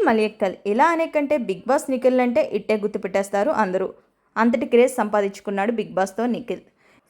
నిఖిల్ మలియక్కల్ ఇలా అనే కంటే బిగ్ బాస్ నిఖిల్ అంటే ఇట్టే గుర్తుపెట్టేస్తారు అందరూ. అంతటి క్రేజ్ సంపాదించుకున్నాడు బిగ్ బాస్తో నిఖిల్.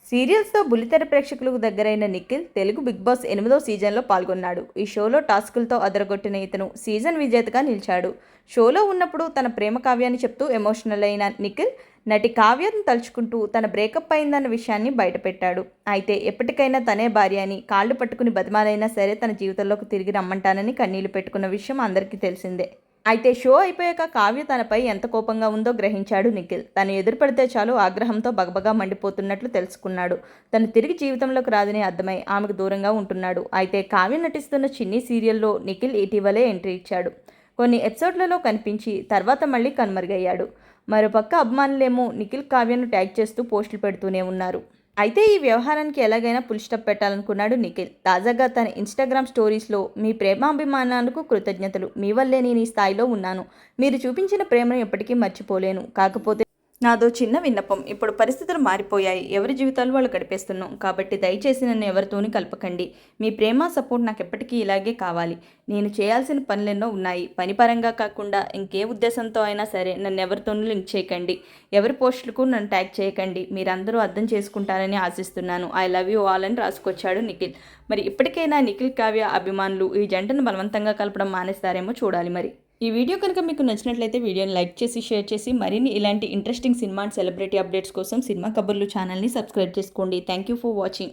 సీరియల్స్తో బుల్లితెర ప్రేక్షకులకు దగ్గరైన నిఖిల్ తెలుగు బిగ్ బాస్ ఎనిమిదో సీజన్లో పాల్గొన్నాడు. ఈ షోలో టాస్కులతో అదరగొట్టిన ఇతను సీజన్ విజేతగా నిలిచాడు. షోలో ఉన్నప్పుడు తన ప్రేమ కావ్యాన్ని చెప్తూ ఎమోషనల్ అయిన నిఖిల్ నటి కావ్యను తలుచుకుంటూ తన బ్రేకప్ అయిందన్న విషయాన్ని బయటపెట్టాడు. అయితే ఎప్పటికైనా తనే భార్య అని కాళ్ళు పట్టుకుని బతిమాలైనా సరే తన జీవితంలోకి తిరిగి రమ్మంటానని కన్నీళ్ళు పెట్టుకున్న విషయం అందరికీ తెలిసిందే. అయితే షో అయిపోయాక కావ్య తనపై ఎంత కోపంగా ఉందో గ్రహించాడు నిఖిల్. తను ఎదురుపడితే చాలు ఆగ్రహంతో బగబగా మండిపోతున్నట్లు తెలుసుకున్నాడు. తను తిరిగి జీవితంలోకి రాదని అర్థమై ఆమెకు దూరంగా ఉంటున్నాడు. అయితే కావ్య నటిస్తున్న చిన్ని సీరియల్లో నిఖిల్ ఇటీవలే ఎంట్రీ ఇచ్చాడు. కొన్ని ఎపిసోడ్లలో కనిపించి తర్వాత మళ్ళీ కనుమరుగయ్యాడు. మరోపక్క అభిమానులేమో నిఖిల్ కావ్యను ట్యాగ్ చేస్తూ పోస్టులు పెడుతూనే ఉన్నారు. అయితే ఈ వ్యవహారానికి ఎలాగైనా పుల్ స్టాప్ పెట్టాలనుకున్నాడు నిఖిల్. తాజాగా తన ఇన్స్టాగ్రామ్ స్టోరీస్లో మీ ప్రేమాభిమానాలకు కృతజ్ఞతలు. మీ వల్లే నేను ఈ స్థాయిలో ఉన్నాను. మీరు చూపించిన ప్రేమను ఎప్పటికీ మర్చిపోలేను. కాకపోతే నాదో చిన్న విన్నపం. ఇప్పుడు పరిస్థితులు మారిపోయాయి. ఎవరి జీవితాలు వాళ్ళు గడిపేస్తున్నాం. కాబట్టి దయచేసి నన్ను ఎవరితోని కలపకండి. మీ ప్రేమ సపోర్ట్ నాకు ఎప్పటికీ ఇలాగే కావాలి. నేను చేయాల్సిన పనులెన్నో ఉన్నాయి. పని పరంగా కాకుండా ఇంకే ఉద్దేశంతో అయినా సరే నన్ను ఎవరితోనూ లింక్ చేయకండి. ఎవరి పోస్టులకు నన్ను ట్యాగ్ చేయకండి. మీరందరూ అర్థం చేసుకుంటారని ఆశిస్తున్నాను. ఐ లవ్ యూ ఆల్ అని రాసుకొచ్చాడు నిఖిల్. మరి ఇప్పటికైనా నిఖిల్ కావ్య అభిమానులు ఈ జంటను బలవంతంగా కలపడం మానేస్తారేమో చూడాలి మరి. ఈ వీడియో కనుక మీకు నచ్చినట్లయితే వీడియోని లైక్ చేసి షేర్ చేసి మరిన్ని ఇలాంటి interesting cinema and celebrity updates కోసం సినిమా కబుర్లు ఛానల్ని సబ్స్క్రైబ్ చేసుకోండి. Thank you for watching